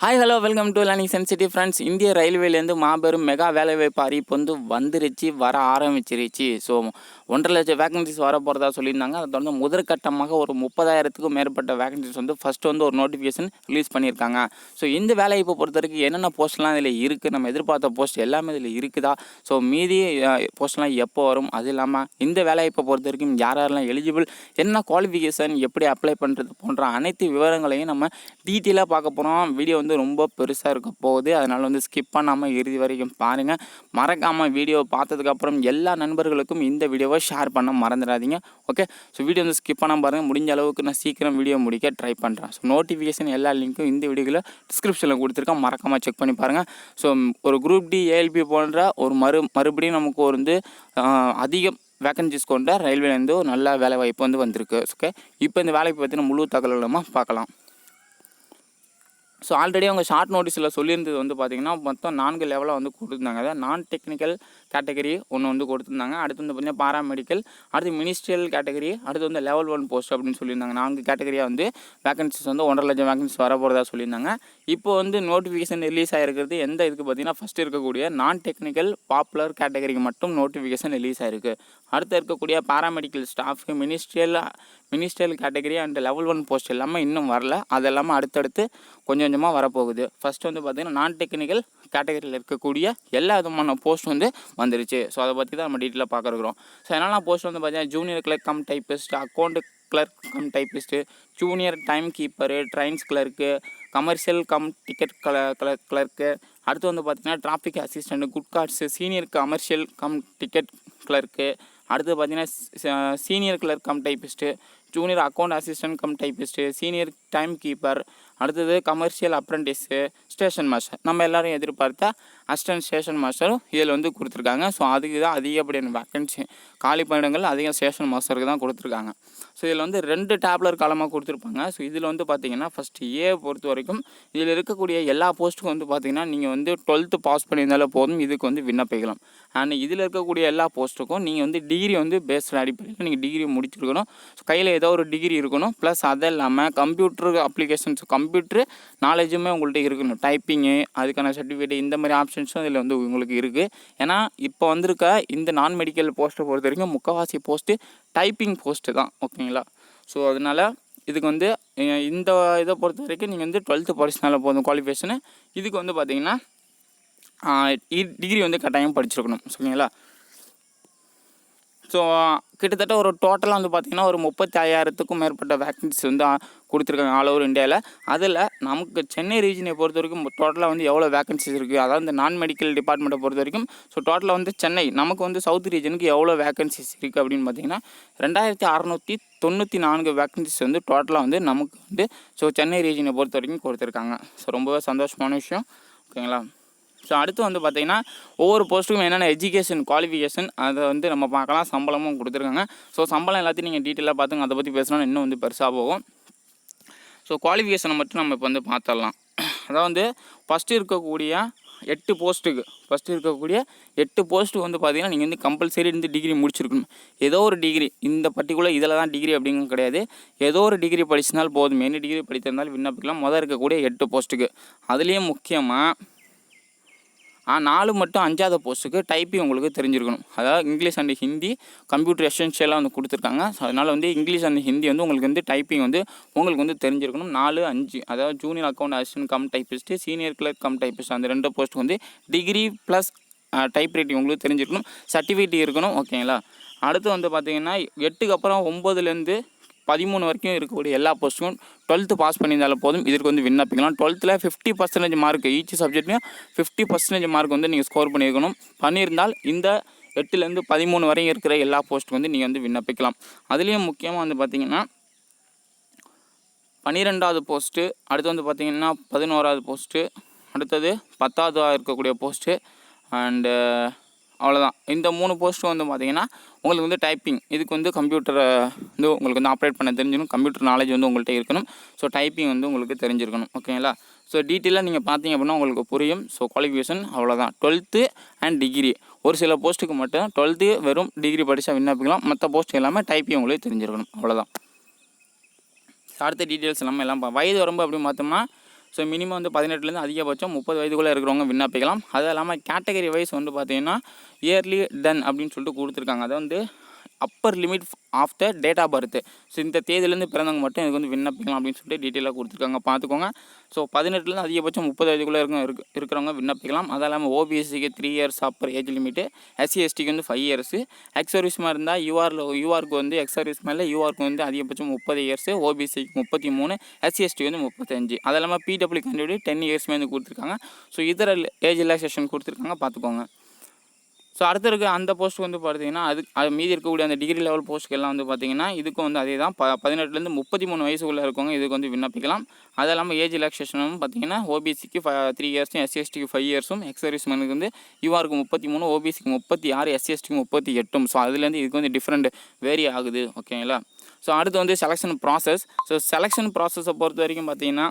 Hi hello welcome to learning sensitive friends இந்திய ரயில்வேலேருந்து மாபெரும் மெகா வேலைவாய்ப்பு அறிவிப்பு வந்து வந்துருச்சு வர ஆரம்பிச்சிருச்சு. ஸோ ஒன்றரை லட்சம் வேகன்சிஸ் வர போகிறதா சொல்லியிருந்தாங்க. அதை தொடர்ந்து முதற்கட்டமாக ஒரு முப்பதாயிரத்துக்கும் மேற்பட்ட வேகன்சிஸ் வந்து ஃபஸ்ட்டு வந்து ஒரு நோட்டிஃபிகேஷன் ரிலீஸ் பண்ணியிருக்காங்க. ஸோ இந்த வேலைவாய்ப்பை பொறுத்த வரைக்கும் என்னென்ன போஸ்ட்லாம் இதில் இருக்குது நம்ம எதிர்பார்த்த போஸ்ட் எல்லாமே இதில் இருக்குதா? ஸோ மீதி போஸ்ட்லாம் எப்போ வரும்? அது இல்லாமல் இந்த வேலைவாய்ப்பை பொறுத்த வரைக்கும் யார் யாரெல்லாம் எலிஜிபிள் என்ன குவாலிஃபிகேஷன் எப்படி அப்ளை பண்ணுறது போன்ற அனைத்து விவரங்களையும் நம்ம டீட்டெயிலாக பார்க்க போகிறோம் வீடியோ வந்து ரொம்ப பெருசாக இருக்க போகுது. அதனால் வந்து ஸ்கிப் பண்ணாமல் இறுதி வரைக்கும் பாருங்கள் மறக்காமல் வீடியோ பார்த்ததுக்கப்புறம் எல்லா நண்பர்களுக்கும் இந்த வீடியோவை ஷேர் பண்ண மறந்துடாதீங்க. ஓகே ஸோ வீடியோ வந்து ஸ்கிப் பண்ணாமல் பாருங்கள் முடிஞ்ச அளவுக்கு நான் சீக்கிரம் வீடியோ முடிக்க ட்ரை பண்ணுறேன் ஸோ நோட்டிஃபிகேஷன் எல்லா லிங்க்கும் இந்த வீடியோவில் டிஸ்கிரிப்ஷனில் கொடுத்துருக்கேன். மறக்காமல் செக் பண்ணி பாருங்கள் ஸோ ஒரு குரூப் டி ஏஎல்பி போன்ற ஒரு மறு மறுபடியும் நமக்கு வந்து அதிகம் வேக்கன்சிஸ் கொண்ட ரயில்வேலேருந்து ஒரு நல்ல வேலை வாய்ப்பு வந்து வந்திருக்கு. ஓகே இப்போ இந்த வேலைக்கு பற்றின முழு தகவல் பார்க்கலாம். ஸோ ஆல்ரெடி அவங்க ஷார்ட் நோட்டீஸில் சொல்லியிருந்தது வந்து பார்த்திங்கன்னா மொத்தம் நான்கு லெவலாக வந்து கொடுத்துருந்தாங்க. அதாவது நான் டெக்னிக்கல் கேட்டகரி ஒன்று வந்து கொடுத்துருந்தாங்க. அடுத்து வந்து பார்த்திங்கன்னா பாராமெடிக்கல் அடுத்து மினிஸ்ட்ரியல் கேட்டகரி அடுத்து வந்து லெவல் ஒன் போஸ்ட் அப்படின்னு சொல்லியிருந்தாங்க. நான்கு கேட்டகரியாக வந்து வேகன்சிஸ் வந்து ஒன்றரை லட்சம் வேகன்சிஸ் வர போகிறதா சொல்லியிருந்தாங்க. இப்போ வந்து நோட்டிஃபிகேஷன் ரிலீஸ் ஆகிருக்கிறது எந்த இதுக்கு பார்த்தீங்கன்னா ஃபஸ்ட்டு இருக்கக்கூடிய நான் டெக்னிக்கல் பாப்புலர் கேட்டகரிக்கு மட்டும் நோட்டிஃபிகேஷன் ரிலீஸ் ஆகிருக்கு அடுத்து இருக்கக்கூடிய paramedical ஸ்டாஃப்க்கு ministerial minister category and level one post எல்லாமே இன்னும் வரல. அது எல்லாமே அடுத்தடுத்து கொஞ்சம் கொஞ்சமாக வரப்போகுது. ஃபஸ்ட் வந்து பார்த்திங்கன்னா நான் டெக்னிக்கல் கேட்டகரியில் இருக்கக்கூடிய எல்லா விதமான போஸ்ட் வந்து வந்துருச்சு. ஸோ அதை பற்றி தான் நம்ம டீட்டெயிலாக பார்க்குறோம் ஸோ நான் போஸ்ட் வந்து பார்த்தீங்கன்னா junior clerk cum typist account clerk cum typist junior time keeper trains clerk commercial cum ticket கல கலர் கிளர்க்கு அடுத்து வந்து பார்த்திங்கன்னா traffic assistant good guards senior commercial cum ticket clerk அடுத்து பார்த்தீங்கன்னா senior clerk cum typist junior account assistant cum typist senior time keeper அடுத்தது commercial apprentice station master நம்ம எல்லோரும் எதிர்பார்த்த அசிஸ்டன்ட் ஸ்டேஷன் மாஸ்டரும் இதில் வந்து கொடுத்துருக்காங்க. ஸோ அதுக்கு தான் அதிகப்படியான வேக்கன்சி காலி பணியிடங்கள் அதிகம் ஸ்டேஷன் மாஸ்டருக்கு தான் கொடுத்துருக்காங்க. ஸோ இதில் வந்து ரெண்டு டேப்லர் காலமாக கொடுத்துருப்பாங்க. ஸோ இதில் வந்து பார்த்தீங்கன்னா ஃபஸ்ட்டு ஏ பொறுத்த வரைக்கும் இதில் இருக்கக்கூடிய எல்லா போஸ்ட்டுக்கும் வந்து பார்த்தீங்கன்னா நீங்கள் வந்து டுவெல்த்து பாஸ் பண்ணியிருந்தாலே போதும். இதுக்கு வந்து விண்ணப்பிக்கலாம். அண்ட் இதில் இருக்கக்கூடிய எல்லா போஸ்ட்டுக்கும் நீங்கள் வந்து டிகிரி வந்து பேஸ்ட் அடிப்படையில் நீங்கள் டிகிரி முடிச்சிருக்கணும். ஸோ கையில் ஏதோ ஒரு டிகிரி இருக்கணும். ப்ளஸ் அது இல்லாமல் கம்ப்யூட்டர் அப்ளிகேஷன்ஸ் கம்ப்யூட்டர் நாலேஜுமே உங்கள்கிட்ட இருக்கணும். டைப்பிங்கு அதுக்கான சர்டிஃபிகேட் இந்த மாதிரி ஆப்ஷன்ஸும் இதில் வந்து உங்களுக்கு இருக்குது ஏன்னா இப்போ வந்திருக்க இந்த நான் மெடிக்கல் போஸ்ட்டை பொறுத்த வரைக்கும் முக்கால்வாசி போஸ்ட்டு டைப்பிங் போஸ்ட்டு தான். ஓகேங்களா ஸோ அதனால் இதுக்கு வந்து இந்த இதை பொறுத்த வரைக்கும் நீங்கள் வந்து டுவெல்த்து படிச்சினால போதும் குவாலிஃபிகேஷனு இதுக்கு வந்து பார்த்தீங்கன்னா டிகிரி வந்து கட்டாயம் படிச்சிருக்கணும். சரிங்களா ஸோ கிட்டத்தட்ட ஒரு டோட்டலாக வந்து பார்த்திங்கன்னா ஒரு முப்பத்தி ஐயாயிரத்துக்கும் மேற்பட்ட வேக்கன்சிஸ் வந்து கொடுத்துருக்காங்க ஆல் ஓவர் இந்தியாவில் அதில் நமக்கு சென்னை ரீஜனை பொறுத்த வரைக்கும் டோட்டலாக வந்து எவ்வளோ வேக்கன்சிஸ் இருக்குது அதாவது இந்த நான் மெடிக்கல் டிபார்ட்மெண்ட்டை பொறுத்த வரைக்கும் ஸோ டோட்டலாக வந்து சென்னை நமக்கு வந்து சவுத் ரீஜனுக்கு எவ்வளோ வேக்கன்சிஸ் இருக்குது அப்படின்னு பார்த்தீங்கன்னா ரெண்டாயிரத்தி அறநூற்றி தொண்ணூற்றி நான்கு வேக்கன்சிஸ் வந்து டோட்டலாக வந்து நமக்கு வந்து ஸோ சென்னை ரீஜனை பொறுத்த வரைக்கும் கொடுத்துருக்காங்க. ஸோ ரொம்பவே சந்தோஷமான விஷயம். ஓகேங்களா? ஸோ அடுத்து வந்து பார்த்திங்கன்னா ஒவ்வொரு போஸ்ட்டுக்கும் என்னென்ன எஜுகேஷன் குவாலிஃபிகேஷன் அதை வந்து நம்ம பார்க்கலாம். சம்பளமும் கொடுத்துருக்காங்க. ஸோ சம்பளம் எல்லாத்தையும் நீங்கள் டீட்டெயிலாக பார்த்துங்க. அதை பற்றி பேசினா இன்னும் வந்து பெருசாக போகும். ஸோ குவாலிஃபிகேஷனை மட்டும் நம்ம இப்போ வந்து பார்த்துடலாம். அதாவது வந்து ஃபஸ்ட்டு இருக்கக்கூடிய எட்டு போஸ்ட்டுக்கு ஃபஸ்ட்டு இருக்கக்கூடிய எட்டு போஸ்ட்டுக்கு வந்து பார்த்திங்கன்னா நீங்கள் வந்து கம்பல்சரி வந்து டிகிரி முடிச்சிருக்கணும். ஏதோ ஒரு டிகிரி இந்த பர்டிகுலர் இதில் தான் டிகிரி அப்படிங்கிறது கிடையாது. ஏதோ ஒரு டிகிரி படிச்சிருந்தால் போதும். என்ன டிகிரி படித்திருந்தாலும் விண்ணப்பிக்கலாம். முதல் இருக்கக்கூடிய எட்டு போஸ்ட்டுக்கு அதுலேயும் முக்கியமாக நாலு மட்டும் அஞ்சாவது போஸ்ட்டுக்கு டைப்பிங் உங்களுக்கு தெரிஞ்சிருக்கணும். அதாவது இங்கிலீஷ் அண்ட் ஹிந்தி கம்ப்யூட்டர் எசென்ஷியலாக வந்து கொடுத்துருக்காங்க. ஸோ அதனால் வந்து இங்கிலீஷ் அண்ட் ஹிந்தி வந்து உங்களுக்கு வந்து டைப்பிங் வந்து உங்களுக்கு வந்து தெரிஞ்சிருக்கணும். நாலு அஞ்சு. அதாவது junior account assistant cum typist senior clerk cum typist அந்த ரெண்டு போஸ்ட்டு வந்து டிகிரி ப்ளஸ் டைப் ரைட்டிங் உங்களுக்கு தெரிஞ்சிருக்கணும். சர்டிஃபிகேட் இருக்கணும். ஓகேங்களா அடுத்து வந்து பார்த்திங்கன்னா எட்டுக்கு அப்புறம் ஒம்போதுலேருந்து பதிமூணு வரைக்கும் இருக்கக்கூடிய எல்லா போஸ்ட்டுக்கும் டுவெல்த்து பாஸ் பண்ணியிருந்தாலும் போதும். இதற்கு வந்து விண்ணப்பிக்கலாம். டுவெல்த்தில் ஃபிஃப்டி பர்சன்டேஜ் மார்க் ஈச் சப்ஜெக்ட்லையும் ஃபிஃப்டி பர்சன்டேஜ் மார்க் வந்து நீங்கள் ஸ்கோர் பண்ணியிருக்கணும். பண்ணியிருந்தால் இந்த எட்டுலேருந்து பதிமூணு வரையும் இருக்கிற எல்லா போஸ்ட்டுக்கு வந்து நீங்கள் வந்து விண்ணப்பிக்கலாம். அதுலேயும் முக்கியமாக வந்து பார்த்தீங்கன்னா பன்னிரெண்டாவது போஸ்ட்டு அடுத்து வந்து பார்த்தீங்கன்னா பதினோராவது போஸ்ட்டு அடுத்தது பத்தாவது இருக்கக்கூடிய போஸ்ட்டு அண்டு அவ்வளோதான் இந்த மூணு போஸ்ட்டும் வந்து பார்த்தீங்கன்னா உங்களுக்கு வந்து டைப்பிங் இதுக்கு வந்து கம்ப்யூட்டரை வந்து உங்களுக்கு வந்து ஆப்ரேட் பண்ண தெரிஞ்சிடும் கம்ப்யூட்டர் நாலேஜ் வந்து உங்கள்கிட்ட இருக்கணும். ஸோ டைப்பிங் வந்து உங்களுக்கு தெரிஞ்சிருக்கணும். ஓகேங்களா ஸோ டீட்டெயிலாக நீங்கள் பார்த்தீங்க அப்படின்னா உங்களுக்கு புரியும். ஸோ குவாலிஃபிகேஷன் அவ்வளோதான் டுவெல்த்து அண்ட் டிகிரி ஒரு சில போஸ்ட்டுக்கு மட்டும் டுவெல்த்து வெறும் டிகிரி படித்தா விண்ணப்பிக்கலாம் மற்ற போஸ்ட் எல்லாமே டைப்பிங் உங்களுக்கு தெரிஞ்சிருக்கணும். அவ்வளோதான் அடுத்த டீட்டெயில்ஸ் எல்லாமே எல்லாம் வயது வரம்பு அப்படின்னு பார்த்தோம்னா ஸோ மினிமம் வந்து பதினெட்டுலேருந்து அதிகபட்சம் முப்பது வயதுக்குள்ளே இருக்கிறவங்க விண்ணப்பிக்கலாம். அது இல்லாமல் கேட்டகரி வைஸ் வந்து பார்த்திங்கன்னா இயர்லி டன் அப்படின்னு சொல்லிட்டு கொடுத்துருக்காங்க. அதை வந்து upper limit of the date of birth so இந்த தேதியிலேருந்து பிறந்தவங்க மட்டும் இதுக்கு வந்து விண்ணப்பிக்கலாம் அப்படின்னு சொல்லிட்டு டீட்டெயிலாக கொடுத்துருக்காங்க. பார்த்துக்கோங்க. ஸோ பதினெட்டுலேருந்து அதிகபட்சம் முப்பது வயதுக்குள்ளே இருக்க இருக்கு இருக்கிறவங்க விண்ணப்பிக்கலாம். அது இல்லாமல் ஓபிஎஸ்சிக்கு three years upper age limit SC எஸ்டிக்கு வந்து ஃபைவ் இயர்ஸு எக்ஸ் சர்வீஸ்மாக இருந்தால் யூஆரில் யூஆருக்கு வந்து எக்ஸ் சர்வீஸ் மேலே யூஆருக்கு வந்து அதிகபட்சம் முப்பது இயர்ஸு ஓபிசிக்கு முப்பத்தி மூணு எஸ்சி எஸ்டி வந்து முப்பத்தஞ்சு. அது இல்லாமல் பிடபிள்யூ கண்டிப்பாக டென் இயர்ஸ்மே வந்து கொடுத்துருக்காங்க. ஸோ இதர ஏஜ் ரிலாக்ஸேஷன் கொடுத்துருக்காங்க. பார்த்துக்கோங்க. ஸோ அடுத்து இருக்க அந்த போஸ்ட்டுக்கு வந்து பார்த்தீங்கன்னா அது அது மீதி இருக்கக்கூடிய அந்த டிகிரி லெவல் போஸ்ட்டுக்கெல்லாம் வந்து பார்த்தீங்கன்னா இதுக்கும் வந்து அதே தான் ப பதினெட்டுலேருந்து முப்பத்தி மூணு வயசுக்குள்ளே இருக்கவங்க இதுக்கு வந்து விண்ணப்பிக்கலாம். அது இல்லாமல் ஏஜ் ரிலாக்ஸேஷனும் பார்த்தீங்கன்னா ஓபிசிக்கு ஃபை த்ரீ இயர்ஸும் எஸ்சிஎஸ்டிக்கு ஃபைவ் இயர்ஸும் எக்ஸர்வீஸ்மேனுக்கு வந்து யூஆருக்கு முப்பத்தி மூணு ஓபிசிக்கு முப்பத்தி ஆறு எஸ்சிஎஸ்டிக்கு முப்பத்தி எட்டும் ஸோ அதுலேருந்து இதுக்கு வந்து டிஃப்ரெண்ட் வேரி ஆகுது. ஓகேங்களா ஸோ அடுத்து வந்து செலெக்ஷன் ப்ராசஸ் ஸோ செலெக்ஷன் ப்ராசஸை பொறுத்த வரைக்கும் பார்த்தீங்கன்னா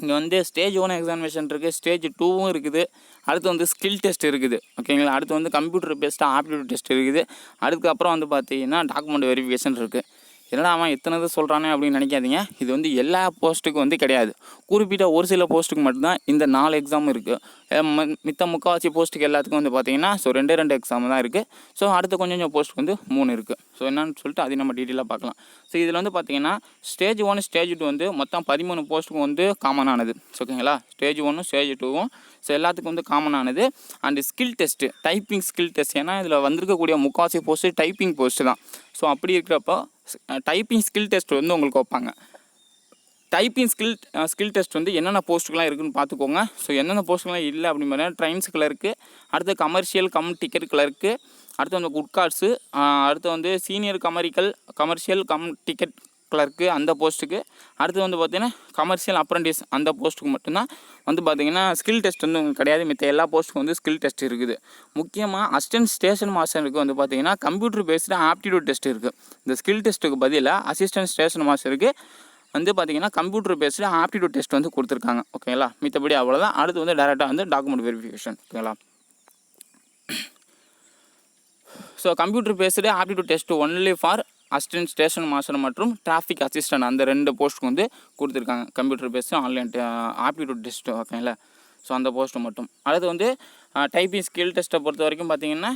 இங்கே வந்து ஸ்டேஜ் ஒன் எக்ஸாமினேஷன் இருக்குது ஸ்டேஜ் டூவும் இருக்குது. அடுத்து வந்து ஸ்கில் டெஸ்ட் இருக்குது. ஓகேங்களா அடுத்து வந்து கம்ப்யூட்டர் பேஸ்டாக ஆப்டிடியூட் டெஸ்ட் இருக்குது. அதுக்கப்புறம் வந்து பார்த்தீங்கன்னா டாக்குமெண்ட் வெரிஃபிகேஷன் இருக்குது என்னடா அவன் எத்தனை இது சொல்கிறானே அப்படின்னு நினைக்காதீங்க. இது வந்து எல்லா போஸ்ட்டுக்கும் வந்து கிடையாது. குறிப்பிட்ட ஒரு சில போஸ்ட்டுக்கு மட்டும்தான் இந்த நாலு எக்ஸாம் இருக்குது மித்த முக்கால்வாசி போஸ்ட்டுக்கு எல்லாத்துக்கும் வந்து பார்த்தீங்கன்னா ஸோ ரெண்டே ரெண்டு எக்ஸாம் தான் இருக்குது ஸோ அடுத்த கொஞ்சம் கொஞ்சம் போஸ்ட்டுக்கு வந்து மூணு இருக்குது ஸோ என்னன்னு சொல்லிட்டு அதை நம்ம டீட்டெயிலாக பார்க்கலாம். ஸோ இதில் வந்து பார்த்தீங்கன்னா ஸ்டேஜ் ஒன் ஸ்டேஜ் டூ வந்து மொத்தம் பதிமூணு போஸ்ட்டுக்கு வந்து காமனானது ஓகேங்களா ஸ்டேஜ் ஒன்றும் ஸ்டேஜ் டூவும் ஸோ எல்லாத்துக்கும் வந்து காமனானது and skill test typing skill test ஏன்னா இதில் வந்திருக்கக்கூடிய முக்கால்வாசி போஸ்ட்டு டைப்பிங் போஸ்ட்டு தான். ஸோ அப்படி இருக்கிறப்போ டைப்பிங் ஸ்கில் டெஸ்ட் வந்து உங்களுக்கு வைப்பாங்க. டைப்பிங் ஸ்கில் ஸ்கில் டெஸ்ட் வந்து என்னென்ன போஸ்ட்டுக்கெலாம் இருக்குதுன்னு பார்த்துக்கோங்க. ஸோ என்னென்ன போஸ்ட்டுக்கெலாம் இல்லை அப்படின்னு பார்த்தீங்கன்னா ட்ரெயின்ஸ் கிளர்க்கு அடுத்து கமர்ஷியல் கம் டிக்கெட் கிளர்க்கு அடுத்து வந்து குட் கார்ட்ஸு அடுத்து வந்து சீனியர் கமரிக்கல் கமர்ஷியல் கம் டிக்கெட் கிளர்க்கு அந்த போஸ்ட்டுக்கு அடுத்து வந்து பார்த்தீங்கன்னா கமர்ஷியல் அப்ரண்டிஸ் அந்த போஸ்ட்டுக்கு மட்டும்தான். வந்து பார்த்திங்கன்னா ஸ்கில் டெஸ்ட் வந்து உங்களுக்கு கிடையாது மித்த எல்லா போஸ்ட்டுக்கும் வந்து ஸ்கில் டெஸ்ட் இருக்குது. முக்கியமாக அசிஸ்டன்ட் ஸ்டேஷன் மாஸ்டருக்கு வந்து பார்த்தீங்கன்னா கம்ப்யூட்டர் பேஸ்டு ஆப்டிடியூட் டெஸ்ட் இருக்குது இந்த ஸ்கில் டெஸ்ட்டுக்கு பதிலாக அசிஸ்டன்ட் ஸ்டேஷன் மாஸ்டருக்கு வந்து பார்த்திங்கன்னா கம்ப்யூட்டர் பேஸ்டு ஆப்டிடியூட் டெஸ்ட் வந்து கொடுத்துருக்காங்க. ஓகேங்களா மித்தபடி அவ்வளோதான் அடுத்து வந்து டேரெக்டாக வந்து டாக்குமெண்ட் வெரிஃபிகேஷன் ஓகேங்களா so computer based aptitude test only for assistant station master மற்றும் டிராஃபிக் அசிஸ்டன்ட் அந்த ரெண்டு போஸ்ட்டுக்கு வந்து கொடுத்துருக்காங்க. Computer based online aptitude test ஓகேங்களா ஸோ அந்த போஸ்ட்டு மட்டும். அடுத்து வந்து டைப்பிங் ஸ்கில் டெஸ்ட்டை பொறுத்த வரைக்கும் பார்த்தீங்கன்னா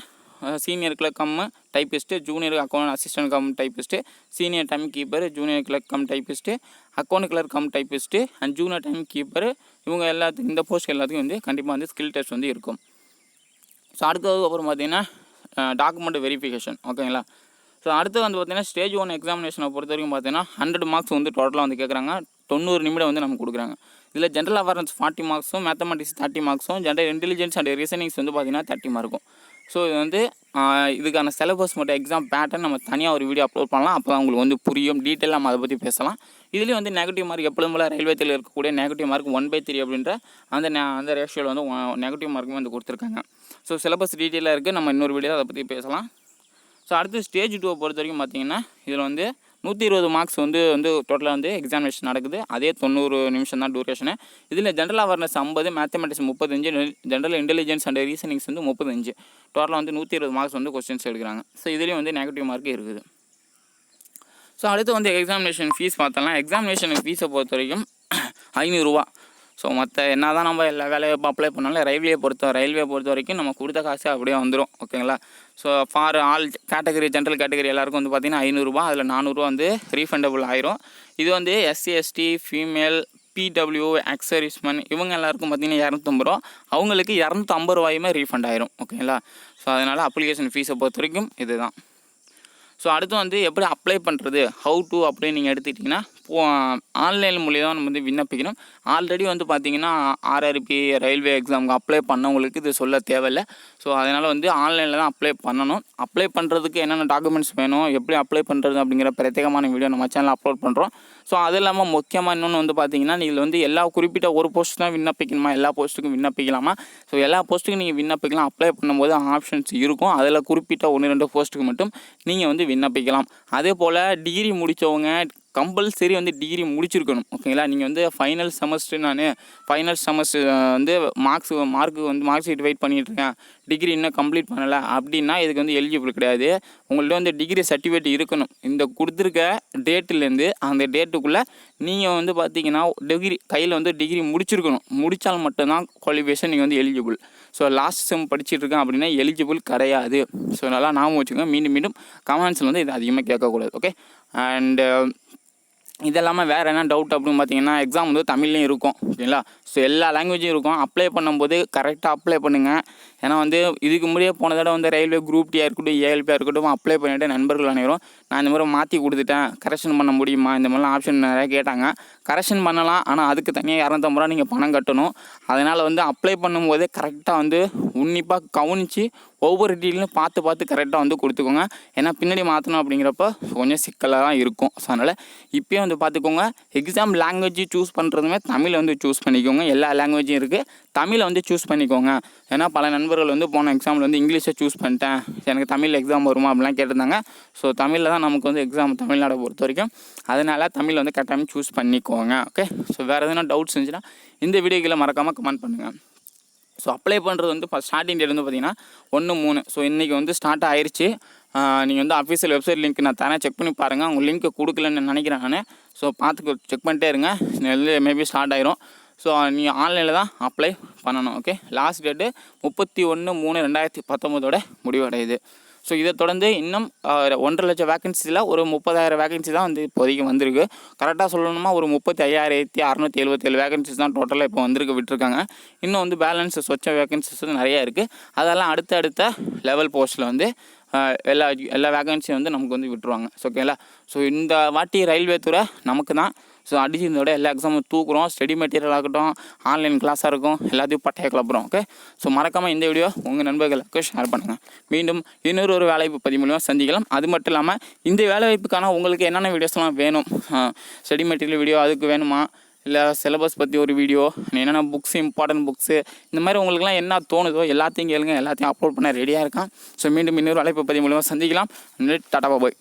senior clerk cum typist junior account assistant cum typist senior time keeper junior clerk cum typist account clerk cum typist and junior time keeper இவங்க எல்லாத்துக்கும் இந்த போஸ்ட் எல்லாத்துக்கும் வந்து கண்டிப்பாக வந்து ஸ்கில் டெஸ்ட் வந்து இருக்கும். ஸோ அடுத்தது அப்புறம் பார்த்தீங்கன்னா டாக்குமெண்ட் வெரிஃபிகேஷன் ஓகேங்களா ஸோ அடுத்து வந்து பார்த்தீங்கன்னா ஸ்டேஜ் ஒன் எக்ஸாமினேஷனை பொறுத்த வரைக்கும் பார்த்தீங்கன்னா ஹண்ட்ரட் மார்க்ஸ் வந்து டோட்டலாக வந்து கேட்குறாங்க தொண்ணூறு நிமிடம் வந்து நமக்கு கொடுக்குறாங்க. இதில் ஜென்ரல் அவேர்னஸ் ஃபார்ட்டி மார்க்ஸும் மேத்தமெட்டிக்ஸ் தேர்ட்டி மார்க்ஸும் ஜென்ரல் இன்டெலிஜென்ஸ் அண்ட் ரீசனிங்ஸ் வந்து பார்த்தீங்கன்னா தேர்ட்டி மார்க்கும் ஸோ இது வந்து இதுக்கான சிலபஸ் மட்டும் எக்ஸாம் பேட்டர்ன் நம்ம தனியாக ஒரு வீடியோ அப்லோட் பண்ணலாம். அப்போ தான் உங்களுக்கு வந்து புரியும் டீட்டெயிலாக நம்ம அதை பற்றி பேசலாம். இதுலேயும் வந்து நெகட்டிவ் மார்க் எப்பொழுதும் போல ரயில்வே தேர்வில் இருக்கக்கூடிய negative mark one by three அப்படின்ற அந்த அந்த ரேஷியோவில் வந்து நெகட்டிவ் மார்க்குமே வந்து கொடுத்துருக்காங்க. ஸோ சிலபஸ் டீட்டெயிலாக இருக்குது நம்ம இன்னொரு வீடியோ அதை பற்றி பேசலாம். ஸோ அடுத்து ஸ்டேஜ் டூவை பொறுத்த வரைக்கும் பார்த்தீங்கன்னா இதில் வந்து நூற்றி இருபது மார்க்ஸ் வந்து வந்து டோட்டலாக வந்து எக்ஸாமினேஷன் நடக்குது. அதே தொண்ணூறு நிமிஷம் தான் டூரேஷனு இதில் ஜென்ரல் அவேர்னஸ் ஐம்பது மேத்தமெட்டிக்ஸ் முப்பத்தஞ்சு ஜென்ரல் இன்டெலிஜென்ஸ் அண்ட் ரீசனிங்ஸ் வந்து முப்பத்தஞ்சு. டோட்டலாக வந்து நூற்றி இருபது மார்க்ஸ் வந்து கொஸ்டின்ஸ் எடுக்கிறாங்க. ஸோ இதுலேயும் வந்து நெகட்டிவ் மார்க் இருக்குது. ஸோ அடுத்து வந்து எக்ஸாமினேஷன் ஃபீஸ் பார்த்தலாம் எக்ஸாமினேஷன் ஃபீஸை பொறுத்த வரைக்கும் ஐநூறுரூவா ஸோ மற்ற என்ன தான் நம்ம எல்லா வேலையும் அப்ளை பண்ணாலும் ரயில்வே பொறுத்த ரயில்வே பொறுத்த வரைக்கும் நம்ம கொடுத்த காசு அப்படியே வந்துடும் ஓகேங்களா so for all category general category எல்லாருக்கும் வந்து பார்த்திங்கன்னா ஐநூறுரூவா அதில் நானூறுரூவா வந்து ரீஃபண்டபுள் ஆயிரும். இது வந்து SC ST female PWD exservicemen இவங்க எல்லாருக்கும் பார்த்தீங்கன்னா இரநூத்தம்பது ரூபா. அவங்களுக்கு இரநூத்தம்பது ரூபாயுமே ரீஃபண்ட் ஆயிரும் ஓகேங்களா ஸோ அதனால் அப்ளிகேஷன் ஃபீஸை பொறுத்த வரைக்கும் இதுதான். ஸோ அடுத்து வந்து எப்படி அப்ளை பண்ணுறது ஹவு டு அப்படின்னு நீங்கள் எடுத்துக்கிட்டிங்கன்னா ஆன்லைன் மூலியமாக நம்ம வந்து விண்ணப்பிக்கணும். ஆல்ரெடி வந்து பார்த்தீங்கன்னா ஆர்ஆர்பி ரயில்வே எக்ஸாமுக்கு அப்ளை பண்ணவங்களுக்கு இது சொல்ல தேவையில்லை. ஸோ அதனால் வந்து ஆன்லைனில் தான் அப்ளை பண்ணணும். அப்ளை பண்ணுறதுக்கு என்னென்ன டாக்குமெண்ட்ஸ் வேணும் எப்படி அப்ளை பண்ணுறது அப்படிங்கிற பிரத்யேகமான வீடியோ நம்ம சேனலில் அப்லோட் பண்ணுறோம் ஸோ அது இல்லாமல் முக்கியமாக இன்னொன்று வந்து பார்த்தீங்கன்னா நீங்கள் வந்து எல்லா குறிப்பிட்ட ஒரு போஸ்ட் தான் விண்ணப்பிக்கணுமா? எல்லா போஸ்ட்டுக்கும் விண்ணப்பிக்கலாமா? ஸோ எல்லா போஸ்ட்டுக்கும் நீங்கள் விண்ணப்பிக்கலாம். அப்ளை பண்ணும்போது ஆப்ஷன்ஸ் இருக்கும். அதில் குறிப்பிட்ட ஒன்று ரெண்டு போஸ்ட்டுக்கு மட்டும் நீங்கள் வந்து விண்ணப்பிக்கலாம். அதே போல் டிகிரி முடித்தவங்க கம்பல்சரி வந்து டிகிரி முடிச்சிருக்கணும். ஓகேங்களா? நீங்கள் வந்து ஃபைனல் செமஸ்டர் நான் ஃபைனல் செமஸ்டர் வந்து மார்க்ஸ் மார்க்கு வந்து மார்க் ஷீட் வெயிட் பண்ணிகிட்ருக்கேன் டிகிரி இன்னும் கம்ப்ளீட் பண்ணலை. அப்படின்னா இதுக்கு வந்து எலிஜிபிள் கிடையாது. உங்கள்கிட்ட வந்து டிகிரி சர்டிஃபிகேட் இருக்கணும். இந்த கொடுத்துருக்க டேட்டுலேருந்து அந்த டேட்டுக்குள்ளே நீங்கள் வந்து பார்த்தீங்கன்னா டிகிரி கையில் வந்து டிகிரி முடிச்சிருக்கணும். முடித்தால் மட்டும்தான் குவாலிஃபிகேஷன் நீங்கள் வந்து எலிஜிபிள் ஸோ லாஸ்ட் செம் படிச்சுட்டு இருக்கேன் அப்படின்னா எலிஜிபிள் கிடையாது. ஸோ நல்லா ஞாபகம் வச்சுக்கோங்க. மீண்டும் மீண்டும் கமெண்ட்ஸில் வந்து இது அதிகமாக கேட்கக்கூடாது. ஓகே அண்டு இது இல்லாமல் வேறு என்ன டவுட் அப்படின்னு பார்த்தீங்கன்னா எக்ஸாம் வந்து தமிழ்லையும் இருக்கும் ஓகேங்களா ஸோ எல்லா லாங்குவேஜும் இருக்கும். அப்ளை பண்ணும்போது கரெக்டாக அப்ளை பண்ணுங்கள் ஏன்னா வந்து இதுக்கு முன்னாடியே போன தடவை வந்து ரயில்வே குரூப் டியாக இருக்கட்டும் ஏஎல்பியாக இருக்கட்டும் அப்ளை பண்ணிவிட்டு நண்பர்கள் அனைவரும் நான் இந்த மாதிரி மாற்றி கொடுத்துட்டேன். கரெக்ஷன் பண்ண முடியுமா? இந்த மாதிரிலாம் ஆப்ஷன் நிறையா கேட்டாங்க. கரெக்ஷன் பண்ணலாம். ஆனால் அதுக்கு தனியாக இரநூத்தம்பது ரூபா நீங்கள் பணம் கட்டணும். அதனால் வந்து அப்ளை பண்ணும்போதே கரெக்டாக வந்து உன்னிப்பாக கவனித்து ஒவ்வொரு டீட்டெயிலும் பார்த்து பார்த்து கரெக்டாக வந்து கொடுத்துக்கோங்க. ஏன்னா பின்னாடி மாற்றணும் அப்படிங்கிறப்ப கொஞ்சம் சிக்கலாக தான் இருக்கும். ஸோ அதனால் இப்போயும் வந்து பார்த்துக்கோங்க. எக்ஸாம் லாங்குவேஜ் சூஸ் பண்ணுறதுமே தமிழை வந்து சூஸ் பண்ணிக்கோங்க. எல்லா லாங்குவேஜும் இருக்குது தமிழை வந்து சூஸ் பண்ணிக்கோங்க. ஏன்னா பல நண்பர்கள் வந்து போன எக்ஸாமில் வந்து இங்கிலீஷை சூஸ் பண்ணிட்டேன். எனக்கு தமிழ் எக்ஸாம் வருமா அப்படிலாம் கேட்டிருந்தாங்க. ஸோ தமிழில் தான் நமக்கு வந்து எக்ஸாம் தமிழ்நாடை பொறுத்த வரைக்கும். அதனால் தமிழ் வந்து கரெக்டாக சூஸ் பண்ணிக்கோங்க. ஓகே ஸோ வேறு எதுனா டவுட்ஸ் இருந்துச்சுன்னா இந்த வீடியோக்கில் மறக்காமல் கமெண்ட் பண்ணுங்கள் ஸோ அப்ளை பண்ணுறது வந்து ஃபஸ்ட் ஸ்டார்டிங் டேட் வந்து பார்த்தீங்கன்னா ஒன்று மூணு. ஸோ இன்றைக்கி வந்து ஸ்டார்ட் ஆயிடுச்சு நீங்கள் வந்து அஃபீஷியல் வெப்சைட் லிங்க் நான் தரேன். செக் பண்ணி பாருங்கள் உங்கள் லிங்க் கொடுக்கலன்னு நினைக்கிறேன் நான். ஸோ பார்த்து செக் பண்ணிட்டே இருங்க. மேபி ஸ்டார்ட் ஆயிரும். ஸோ நீங்கள் ஆன்லைனில் தான் அப்ளை பண்ணணும். ஓகே லாஸ்ட் டேட்டு முப்பத்தி ஒன்று மூணு ரெண்டாயிரத்தி பத்தொம்போதோட முடிவடையுது. ஸோ இதை தொடர்ந்து இன்னும் ஒன்றரை லட்சம் வேகன்சியில் ஒரு முப்பதாயிரம் வேகன்சி தான் வந்து இப்போதைக்கு வந்திருக்கு. கரெக்டாக சொல்லணுமா ஒரு முப்பத்தி ஐயாயிரத்தி அறநூற்றி எழுபத்தேழு வேகன்சிஸ் தான் டோட்டலாக இப்போ வந்திருக்கு விட்டுருக்காங்க. இன்னும் வந்து பேலன்ஸ் சொச்ச வேகன்சிஸ் வந்து நிறையா இருக்குது அதெல்லாம் அடுத்த அடுத்த லெவல் போஸ்ட்டில் வந்து எல்லா எல்லா வேகன்சியும் வந்து நமக்கு வந்து விட்டுருவாங்க. ஸோ ஓகேங்களா ஸோ இந்த வாட்டி ரயில்வே துறை நமக்கு தான் ஸோ அடிச்சு எல்லா எக்ஸாமும் தூக்குறோம். ஸ்டடி மெட்டீரியல் ஆகட்டும் ஆன்லைன் கிளாஸாக இருக்கும் எல்லாத்தையும் பட்டையை கிளப்புறோம் ஓகே ஸோ மறக்காமல் இந்த வீடியோ உங்கள் நண்பர்களுக்கு ஷேர் பண்ணுங்கள் மீண்டும் இன்னொரு ஒரு வேலைவாய்ப்பு பதிவு மூலிமா சந்திக்கலாம். அது மட்டும் இல்லாமல் இந்த வேலைவாய்ப்புக்கான உங்களுக்கு என்னென்ன வீடியோஸ்லாம் வேணும்? ஸ்டடி மெட்டீரியல் வீடியோ அதுக்கு வேணுமா? இல்லை சிலபஸ் பற்றி ஒரு வீடியோ என்னென்ன புக்ஸ் இம்பார்ட்டன்ட் புக்ஸு இந்த மாதிரி உங்களுக்குலாம் என்ன தோணுதோ எல்லாத்தையும் கேளுங்க. எல்லாத்தையும் அப்லோட் பண்ண ரெடியாக இருக்கான். ஸோ மீண்டும் இன்னொரு அழைப்பு பதிவு மூலிமா சந்திக்கலாம். டாட்டா பாய்